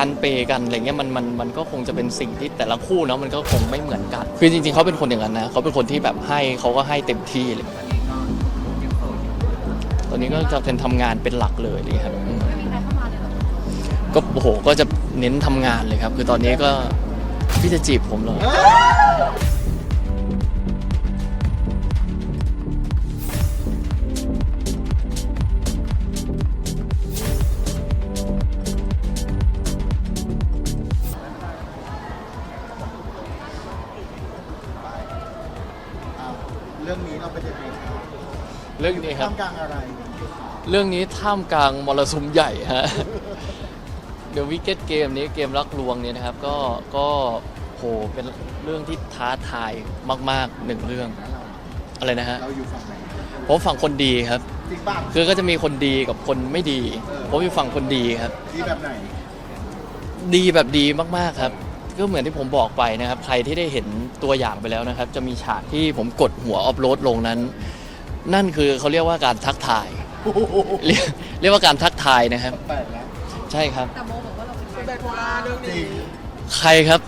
การเปย์กันอะไรเงี้ยมันมันมันก็คงจะเป็นสิ่งที่แต่ละคู่เนาะมันก็คงไม่เหมือนกัน คือจริง ๆเขาเป็นคนอย่างนั้นนะเขาเป็นคนที่แบบให้เขาก็ให้เต็มที่เลยตอนนี้ก็จะเป็นทำงานเป็นหลักเลยเลยครับก็โอ้โหก็จะเน้นทำงานเลยครับ คือตอนนี้ก็พี่จะจีบผมเหรอ รื่องนี้เราเป็นยังไงครับเรื่องนี้ครับ ท่ามกลางอะไร เรื่องนี้ท่ามกลางมรสุมใหญ่ฮะ เดี๋ยววิกเก็ตเกมนี้เกมรักลวงเนี่ยนะครับ ก็ก็โหเป็นเรื่องที่ท้าทายมากๆหนึ่งเรื่องเราอะไรนะฮะเราอยู่ฝั่งไหนผมฝั่งคนดีครับ จริงป่ะ คือก็จะมีคนดีกับคนไม่ดี เออ ผมอยู่ฝั่งคนดีครับ ดีแบบไหน ดีแบบดีมากๆครับ ก็เหมือนที่ผมบอกไปนะครับ ใครที่ได้เห็นตัวอย่างไปแล้วนะครับ จะมีฉากที่ผมกดหัวออฟโรดลงนั้น นั่นคือเขาเรียกว่าการทักทาย เรียกเรียกว่าการทักทายนะครับ แปลกแล้วใช่ครับ แต่โมบอกว่าเราเป็นไบโพล่าเรื่องจรินี้งใครครับ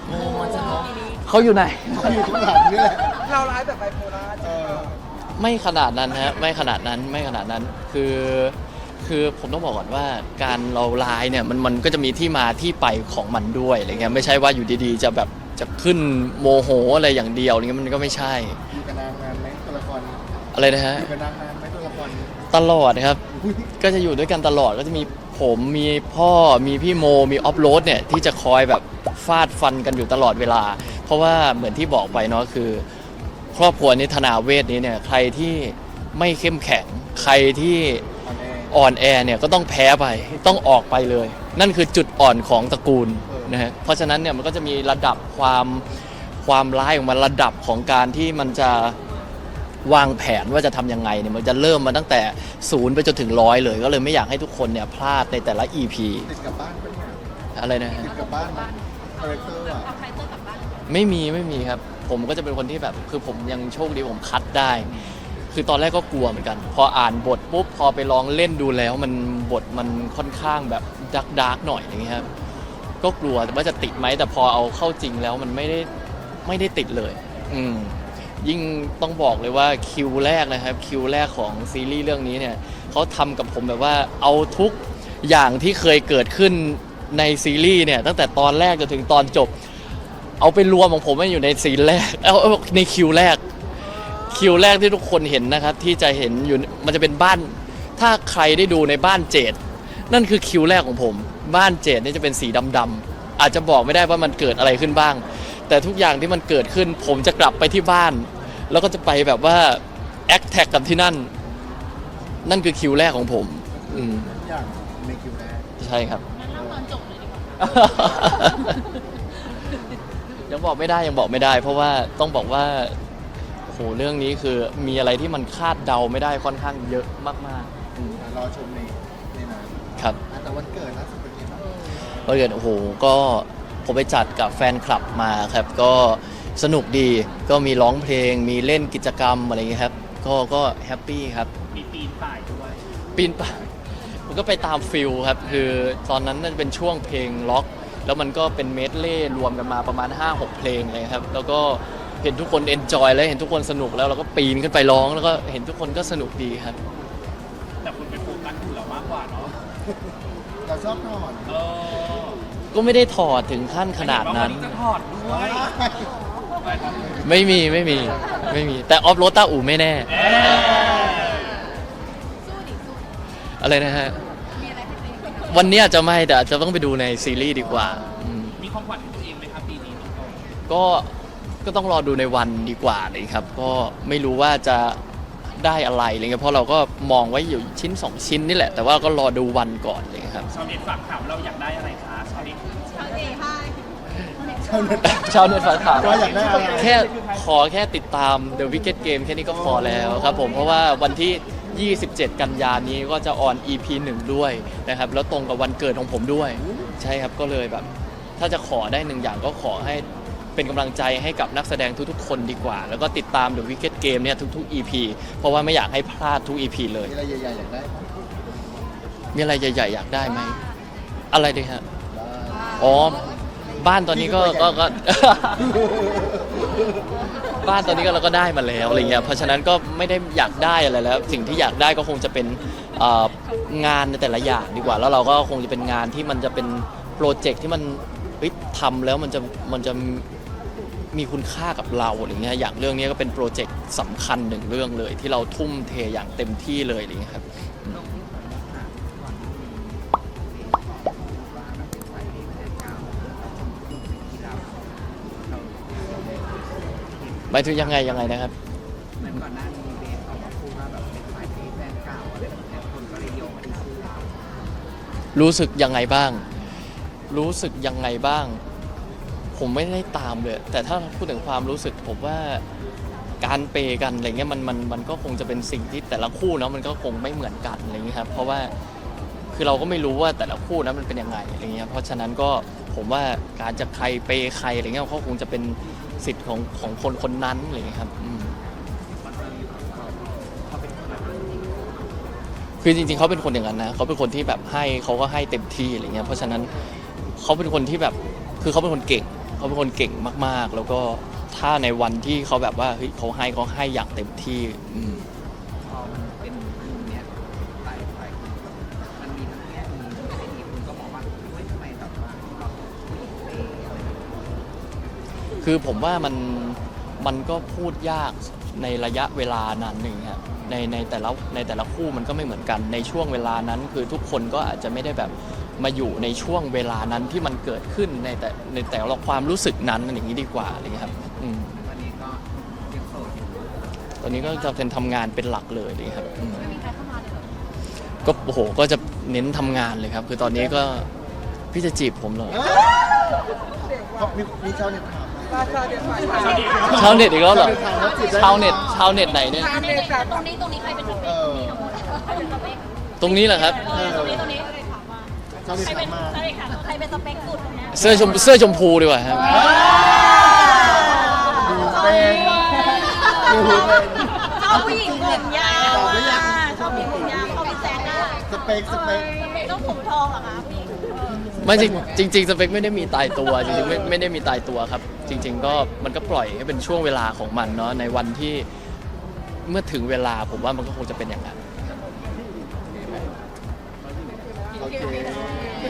เขาอยู่ไหน เขาอยู่ข้างหลังนี่แหละเราร้ายแบบไบโพล่าเออไม่ขนาดนั้นฮะไม่ขนาดนั้นไม่ขนาดนั้น คือ คือผมต้องบอกก่อนว่าการเราไลน์เนี่ยมันมันก็จะมีที่มาที่ไปของมันด้วยอะไรเงี้ยไม่ใช่ว่าอยู่ดีๆ จะแบบจะขึ้นโมโหอะไรอย่างเดียวอะไรเงี้ยมันก็ไม่ใช่อยู่กันนานนานไหมตัวละครนี้อะไรนะฮะอยู่กันนานนานไหมตัวละครนี้ตลอดครับอุ๊ยก็จะอยู่ด้วยกันตลอดก็จะมีผมมีพ่อมีพี่โมมีออฟโรดเนี่ยที่จะคอยแบบฟาดฟันกันอยู่ตลอดเวลา เพราะว่าเหมือนที่บอกไปเนาะคือ ครอบครัวนี้ธนาเวทนี้เนี่ยใครที่ไม่เข้มแข็งใครที่ ออนแอร์อ่อนแอเนี่ยก็ต้องแพ้ไปต้องออกไปเลย นั่นคือจุดอ่อนของตระกูลเออนะฮะเพราะฉะนั้นเนี่ยมันก็จะมีระดับความความร้ายของมันระดับของการที่มันจะวางแผนว่าจะทำยังไงเนี่ยมันจะเริ่มมาตั้งแต่ศูนย์ไปจนถึงร้อยเลย ก็เลยไม่อยากให้ทุกคนเนี่ยพลาดในแต่ละ EP ติดกับบ้านเป็นไงอะไรนะฮะติดกับบ้านคาแรคเตอร์อะเอาใครเตอร์กลับบ้านไม่มีไม่มีครับ ผมก็จะเป็นคนที่แบบคือผมยังโชคดีผมคัดได้ คือตอนแรกก็กลัวเหมือนกัน พออ่านบทปุ๊บพอไปลองเล่นดูแล้วมันบทมันค่อนข้างแบบดักดาร์กหน่อยอย่างเงี้ยครับก็กลัวว่าจะติดไหมแต่พอเอาเข้าจริงแล้วมันไม่ได้ไม่ได้ติดเลย อืมยิ่งต้องบอกเลยว่าคิวแรกนะครับคิวแรกของซีรีส์เรื่องนี้เนี่ยเขาทำกับผมแบบว่าเอาทุกอย่างที่เคยเกิดขึ้นในซีรีส์เนี่ยตั้งแต่ตอนแรกจนถึงตอนจบ เอาไปรวมของผมไว้อยู่ในซีนแรกเอาเอาในคิวแรก คิวแรกที่ทุกคนเห็นนะครับ ที่จะเห็นอยู่มันจะเป็นบ้าน ถ้าใครได้ดูในบ้านเจดนั่นคือคิวแรกของผม บ้านเจดนี่จะเป็นสีดำๆอาจจะบอกไม่ได้ว่ามันเกิดอะไรขึ้นบ้าง แต่ทุกอย่างที่มันเกิดขึ้น ผมจะกลับไปที่บ้าน แล้วก็จะไปแบบว่าแอคแท็กกับที่นั่น นั่นคือคิวแรกของผม อืมทุกอย่างในคิวแรกใช่ครับ งั้นเล่าตอนจบเลยดีกว่ายังบอกไม่ได้ยังบอกไม่ได้ เพราะว่าต้องบอกว่าโอ้โหเรื่องนี้คือมีอะไรที่มันคาดเดาไม่ได้ค่อนข้างเยอะมากๆอืมรอชมในในนั้นครับอะแต่วันเกิดล่าสุดเป็นยังไงบ้างเออโอ้โหก็ผมไปจัดกับแฟนคลับมาครับ ก็สนุกดีก็มีร้องเพลง มีเล่นกิจกรรมอะไรอย่างเงี้ยครับ ก็ก็แฮปปี้ครับ มีปีนป่ายด้วย ปีนป่ายมันก็ไปตามฟิลครับ คือตอนนั้นน่าจะเป็นช่วงเพลงล็อก แล้วมันก็เป็นเมดเล่รวมกันมาประมาณ 5-6 เพลงเลยครับ แล้วก็ เห็นทุกคนเอนจอยแล้วเห็นทุกคนสนุกแล้วเราก็ปีนขึ้นไปร้องแล้วก็เห็นทุกคนก็สนุกดีครับ แต่คุณไปโฟกัสคุณเรามากกว่าเนาะเราชอบนอนเออก็ไม่ได้ถอดถึงขั้นขนาดนั้นจะถอดด้วยไม่มีไม่มีไม่มี แต่ออฟโรดต้าอู่ไม่แน่สู้ดิสู้อะไรนะฮะ มีอะไรให้ตัวเองไหมวันนี้อาจจะไม่แต่อาจจะต้องไปดูในซีรีส์ดีกว่าอืมมีความฝันของตัวเองไหมครับปีนี้น้องโตก็ ก็ต้องรอดูในวันดีกว่าเลยครับ ก็ไม่รู้ว่าจะได้อะไรอะไรเงี้ยเพราะเราก็มองไว้อยู่ชิ้น 2 ชิ้นนี่แหละ แต่ว่าก็รอดูวันก่อนเลยครับ ชาวเน็ตฝากถามเราอยากได้อะไรคะชาวเน็ตชาวเน็ตให้ชาวเน็ต ชาวเน็ตฝากถามว่าอยากได้อะไร แค่ขอแค่ติดตาม The Wicked Game แค่นี้ก็พอแล้วครับผมเพราะว่าวันที่ 27 กันยานี้ก็จะออน EP 1 ด้วยนะครับ แล้วตรงกับวันเกิดของผมด้วย ใช่ครับก็เลยแบบ ถ้าจะขอได้หนึ่งอย่างก็ขอให้ เป็นกำลังใจให้กับนักแสดงทุกๆ คนดีกว่า แล้วก็ติดตาม The Wicked Game เนี่ยทุกๆ EP เพราะว่าไม่อยากให้พลาดทุก EP เลย มีอะไรใหญ่ๆอยากได้ไหมมีอะไรใหญ่ ๆ อยากได้ไหม อะไรดีฮะบ้านว้าวอ๋อ บ้านตอนนี้ก็ก็ก็ บ้านตอนนี้ก็เราก็ได้มาแล้วอะไรเงี้ย เพราะฉะนั้นก็ไม่ได้อยากได้อะไรแล้ว สิ่งที่อยากได้ก็คงจะเป็นเอ่องานในแต่ละอย่างดีกว่า แล้วเราก็คงจะเป็นงานที่มันจะเป็นโปรเจกต์ที่มันเฮ้ยทำแล้วมันจะมันจะ มีคุณค่ากับเราอะไรเงี้ยอย่างเรื่องนี้ก็เป็นโปรเจกต์สำคัญหนึ่งเรื่องเลย ที่เราทุ่มเทอย่างเต็มที่เลยอะไรเงี้ยครับหมายถึงยังไงยังไงนะครับเหมือนก่อนหน้านี้เบสออกมาพูดว่าแบบเป็นฝ่ายที่แฟนเก่าอะไรแบบนี้คนก็เลยโยงมาที่ชื่อเรารู้สึกยังไงบ้าง รู้สึกยังไงบ้าง ผมไม่ได้ตามเลย แต่ถ้าพูดถึงความรู้สึกผมว่าการเปย์กันอะไรเงี้ยมันมันมันก็คงจะเป็นสิ่งที่แต่ละคู่เนาะมันก็คงไม่เหมือนกันอะไรเงี้ยครับเพราะว่าคือเราก็ไม่รู้ว่าแต่ละคู่นั้นมันเป็นยังไงอะไรเงี้ยเพราะฉะนั้นก็ผมว่าการจะใครเปย์ใครอะไรเงี้ยเขาคงจะเป็นสิทธิ์ของของคนคนนั้นอะไรเงี้ยครับอืมคือจริงๆเขาเป็นคนอย่างนั้นนะเขาเป็นคนที่แบบให้เขาก็ให้เต็มที่อะไรเงี้ยเพราะฉะนั้นเขาเป็นคนที่แบบคือเขาเป็นคนเก่ง เขาเป็นคนเก่งมากๆ แล้วก็ถ้าในวันที่เขาแบบว่าเฮ้ยเขาให้เขาให้อย่างเต็มที่อืม พอมันเป็นมุมเนี้ยหลายหลายคนมันมีทั้งแง่ดีและไม่ดีคุณก็มองว่าเฮ้ยทำไมแบบว่าเราผู้หญิงเปย์อะไรแบบนี้คือผมว่ามันมันก็พูดยากในระยะเวลานั้นหนึ่งครับในในแต่ละในแต่ละคู่มันก็ไม่เหมือนกันในช่วงเวลานั้น คือทุกคนก็อาจจะไม่ได้แบบ มาอยู่ในช่วงเวลานั้นที่มันเกิดขึ้นในแต่ในแต่ละความรู้สึกนั้นอย่างนี้ดีกว่าอะไรอย่างเงี้ยครับอืมตอนนี้ก็ยังโสดอยู่ตอนนี้ก็จะเป็นทำงานเป็นหลักเลยเลยครับอืมไม่มีใครเข้ามาเลยเหรอก็โอ้โหก็จะเน้นทำงานเลยครับ คือตอนนี้ก็พี่จะจีบผมเหรอเขามีมีชาวเน็ตถามมาชาวเน็ตอีกแล้วเหรอชาวเน็ตชาวเน็ตไหนเนี่ย ตรงนี้ตรงนี้ตรงนี้ใครเป็นสเปคตรงนี้ทั้งหมดใครเป็นสเปคตรงนี้แหละครับ เออตรงนี้ตรงนี้ เลยถามมาชาวเน็ตใครเป็ถานมมาใช่ค่ะใครเป็นสเปคสุดตรงเนี้ยเสื้อชมเสื้อชมพูดีกว่าครับ ดูเป็นดูเป็นชอบผู้หญิงผมยาวตอบหรือยังชอบผู้หญิงผมยาวเขาเป็นแซนน่ะสเปคสเปคสเปค ต้องผมทองเหรอคะผู้หญิงไม่จริงจริงๆสเปคไม่ได้มีตายตัวจริงๆไม่ไม่ได้มีตายตัวครับ จริง ๆ ก็มันก็ปล่อยให้เป็นช่วงเวลาของมันเนาะในวันที่เมื่อถึงเวลาผมว่ามันก็คงจะเป็นอย่างนั้น โอเค